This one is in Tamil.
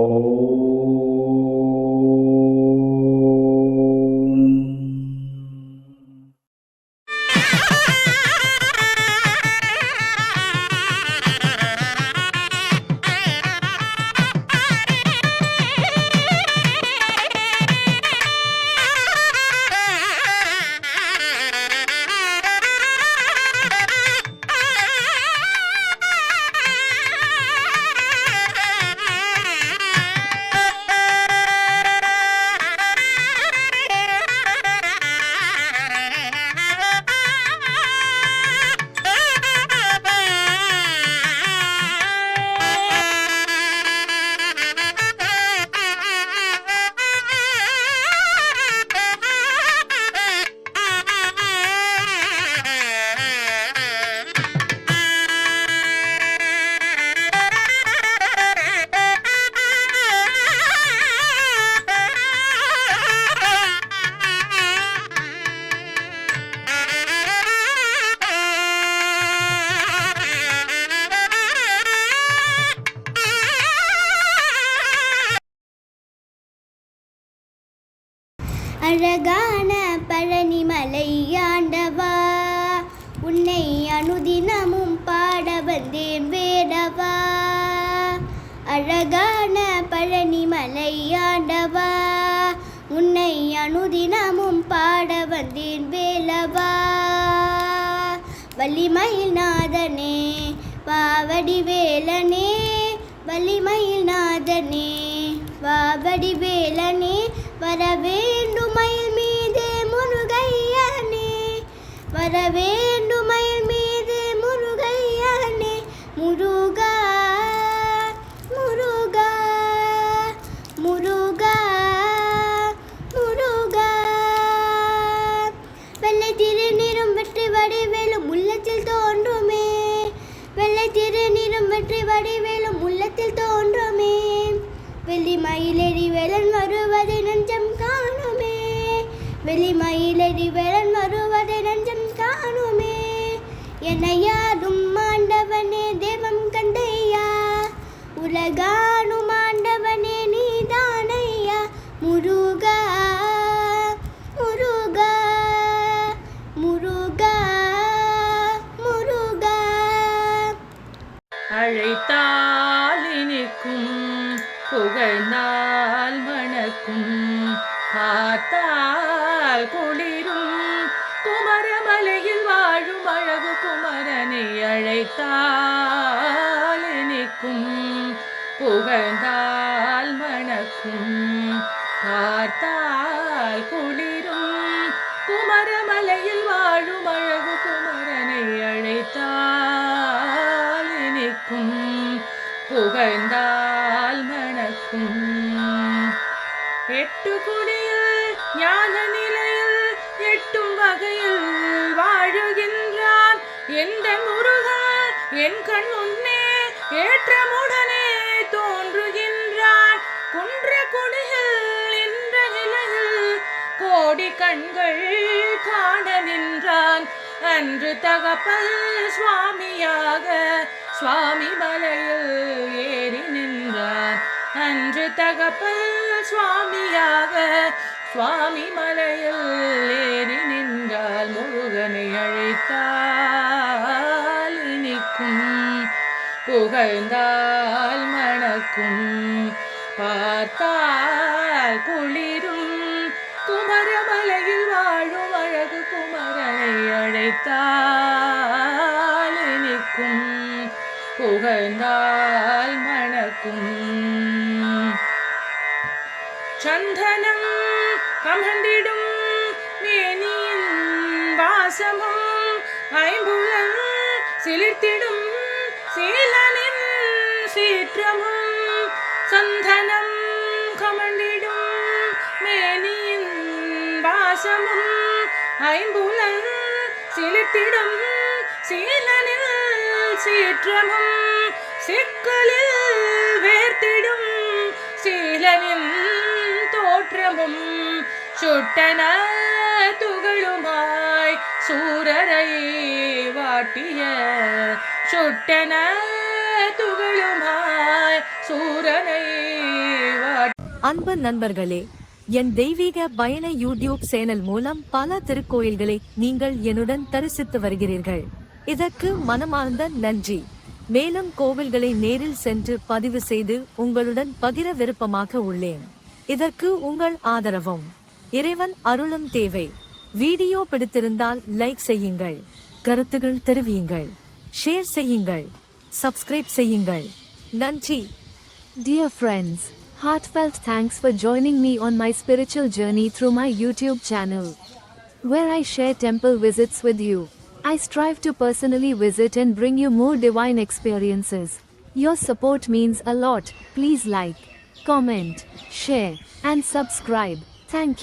அழகான பழனிமலை ஆண்டவா உன்னை அனுதினமும் பாட வந்தேன் வேடவா? அழகான பழனிமலை ஆண்டவா உன்னை அனுதினமும் பாட வந்தேன் வேலவா? வலிமயில் நாதனே பாவடி வேலனே வலிமயில் நாதனே பாவடி வேலனே வரவே வர வேண்டுமயில் மீது முருகையனே முருகா முருகா முருகா முருகா. வெள்ளை திருநீரும் வெற்றி வடிவேலும் உள்ளத்தில் தோன்றுமே. வெள்ளை திருநீரும் வெற்றி வடிவேலும் உள்ளத்தில் தோன்றுமே. வெள்ளி மயிலெறி வேலன் வருவதை நஞ்சம் காணுமே. வெள்ளி மயிலெறி வேலன் வருவதை நஞ்சம் என்னை ஆண்டவனே தேவம் கண்டையா. உலகானும் ஆண்டவனே நீதானையா. முருகா முருகா முருகா முருகா. அழைத்தாலினிக்கும் புகழ்ந்தால் மணக்கும் பார்த்தால் குளிரும் குமரமலையில் அழைத்தால் இனிக்கும் புகழ்ந்தால் மணக்கும். பார்த்தால் குளிரும் குமரமலையில் வாழும் அழகு குமரனை அழைத்தால் இனிக்கும் புகழ்ந்தால் மணக்கும். எட்டு குடியில் ஞான நிலையில் எட்டும் வகையில் வாழுகின்றான். எந்த முறை என் கண் உன்னே ஏற்றமுடனே தோன்றுகின்றான். குன்ற குடிகள் என்ற நிலையில் கோடி கண்கள் காண நின்றான். அன்று தகப்பல் சுவாமியாக சுவாமி மலையில் ஏறி நின்றான் அன்று தகப்பல் சுவாமியாக சுவாமி மலை புகழ்ந்தால் மணக்கும் பார்த்தால் குளிரும் குமரமலையில் வாழும் அழகு குமரனை அழைத்தால் இனிக்கும் புகழ்ந்தால் மணக்கும் சந்தனம் கமழ்ந்திடும் மேனியின் வாசமும் ஐம்புலன் சிலிர்த்திடும் சீலனின் சீற்றமும் சந்தனம் கமழ்ந்திடும் மேனியின் வாசமும் ஐம்புலன் சிலிர்த்திடும் சீலனில் சீற்றமும் சிக்கலில் வேர்த்திடும் சீலனின் தோற்றமும் சுட்டன துகளுமாய் சூரரை வாட்டிய சுட்டன துகளுமாய் சூரனை அன்பு நண்பர்களே என் தெய்வீக பயண யூடியூப் சேனல் மூலம் பல திருக்கோயில்களை நீங்கள் என்னுடன் தரிசித்து வருகிறீர்கள். இதற்கு மனமார்ந்த நன்றி. மேலும் கோவில்களை நேரில் சென்று பதிவு செய்து உங்களுடன் பகிர விருப்பமாக உள்ளேன். இதற்கு உங்கள் ஆதரவும். இறைவன் அருளும் தேவை. வீடியோ பிடித்திருந்தால் லைக் செய்யுங்கள். கருத்துகள் தெரிவியுங்கள். ஷேர் செய்யுங்கள் சப்ஸ்கிரைப் செய்யுங்கள் நன்றி Dear friends, heartfelt thanks for joining me on my spiritual journey through my YouTube channel, where I share temple visits with you. I strive to personally visit and bring you more divine experiences. Your support means a lot. Please like, comment, share, and subscribe. Thank